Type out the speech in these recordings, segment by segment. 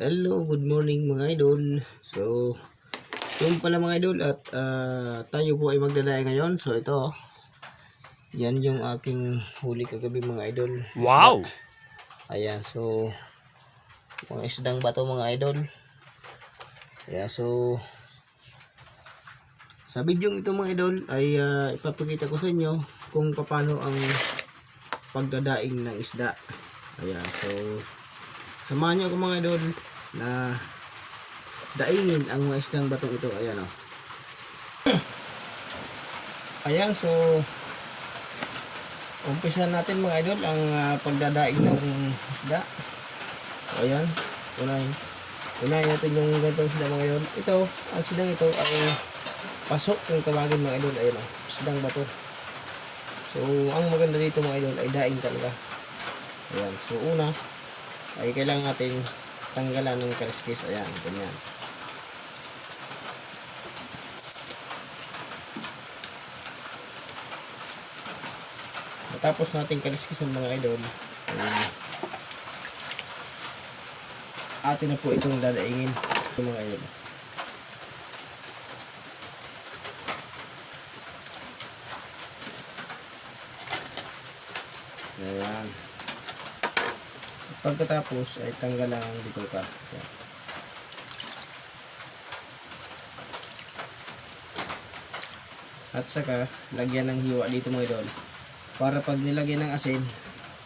Hello, good morning mga idol. So, yun pala mga idol at ah, tayo po ay magdadaya ngayon. So, ito, yan yung aking huli kagabi mga idol. Wow! Ayan, so, mga isdang bato mga idol. Ayan, so, sa video ito mga idol ay ah, ipapakita ko sa inyo kung paano ang pagdadaing ng isda. Ayan, so, samahan niyo ako mga idol na daingin ang mga isdang batong ito. Ayan o. Ayan, so, umpisa natin mga idol ang ah, pagdadaing ng isda. So, ayan, unahin. Unahin natin yung ganitong isda mga idol. Ito, ang isdang ito ay pasok kung tawagin mga idol. Ayan o, isdang bato. So, ang maganda dito mga idol ay daing talaga. Ayan, so una ay kailangan natin tanggalan ng kaliskis. Ayan, ganyan. Matapos natin kaliskisan mga idol, atin na po itong dadaingin ito mga idol. Ayan. Pagkatapos ay tanggalan ang dito ka. At saka, lagyan ng hiwa dito mga idol. Para pag nilagyan ng asin,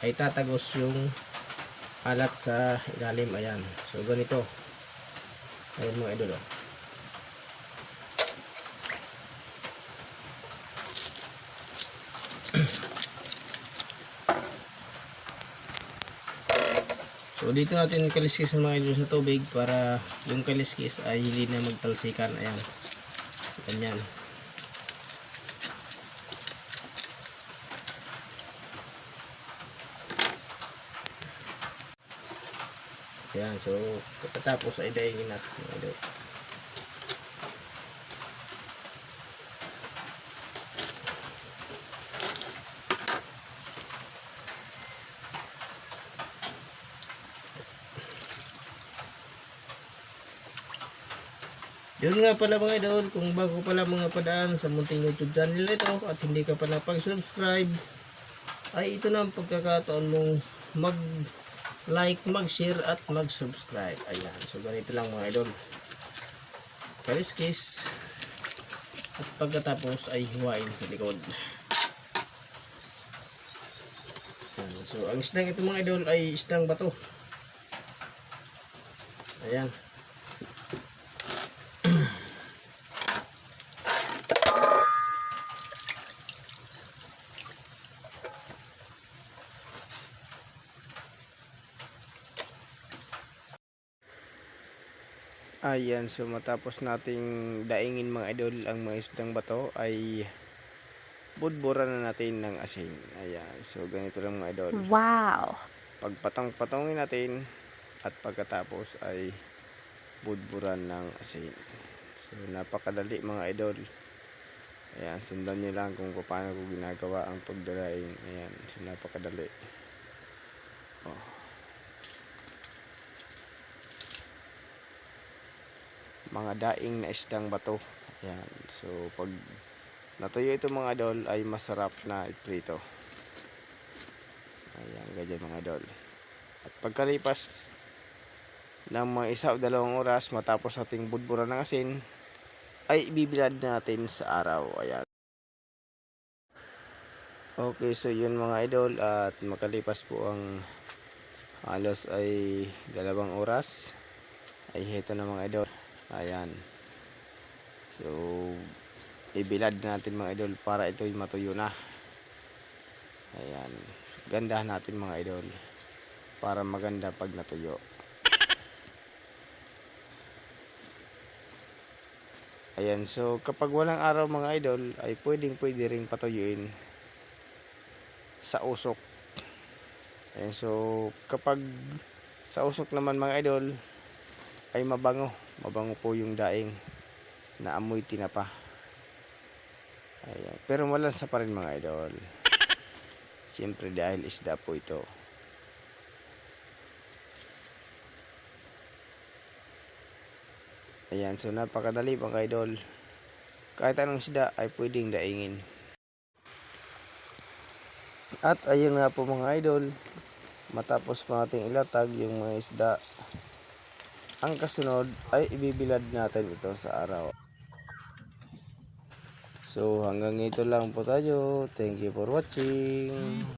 ay tatagos yung alat sa ilalim. Ayan. So, ganito. Ayan mga idol. Oh. So dito natin kaliskis ng mga idol sa tubig para yung kaliskis ay hindi na magtalsikan. Ayan. Ganyan. Ayan. So pagkatapos ay daingin natin mga. Yun nga pala mga idol, kung bago pala mga padaan sa munting YouTube channel nito at hindi ka pa napag-subscribe, ay ito na ang pagkakataon mong mag-like, mag-share at mag-subscribe. Ayan, so ganito lang mga idol. Kaliskis at pagkatapos ay hiwain sa likod. So ang isdang ito mga idol ay isdang bato. Ayan. Ayan, so matapos nating daingin mga idol ang mga isdang bato ay budburan na natin ng asin. Ayan, so ganito lang mga idol. Wow! Pagpatong-patongin natin at pagkatapos ay budburan ng asin. So napakadali mga idol. Ayan, sundan nyo lang kung paano ko ginagawa ang pagdadaing. Ayan, so napakadali. Oh. Mga daing na isdang bato. Ayan. So, pag natuyo ito mga idol ay masarap na iprito. Ayan, ganyan mga idol. At pagkalipas ng mga isa o dalawang oras matapos ating budburan ng asin, ay ibibilad natin sa araw. Ayan. Okay, so yun mga idol at makalipas po ang halos ay dalawang oras ay heto na mga idol. Ayan. So, ibilad natin mga idol para ito'y matuyo na. Ayan. Gandahan natin mga idol para maganda pag natuyo. Ayan. So, kapag walang araw mga idol ay pwedeng pwede rin patuyuin sa usok. Ayan. So, kapag sa usok naman mga idol ay mabango. Mabango po yung daing na amoy tinapa. Ayan. Pero malansa pa rin mga idol. Siyempre dahil isda po ito. Ayan, so napakadali mga idol. Kahit anong isda ay pwedeng daingin. At ayun nga po mga idol, matapos po nating ilatag yung mga isda, ang kasunod ay ibibilad natin ito sa araw. So hanggang ito lang po tayo. Thank you for watching.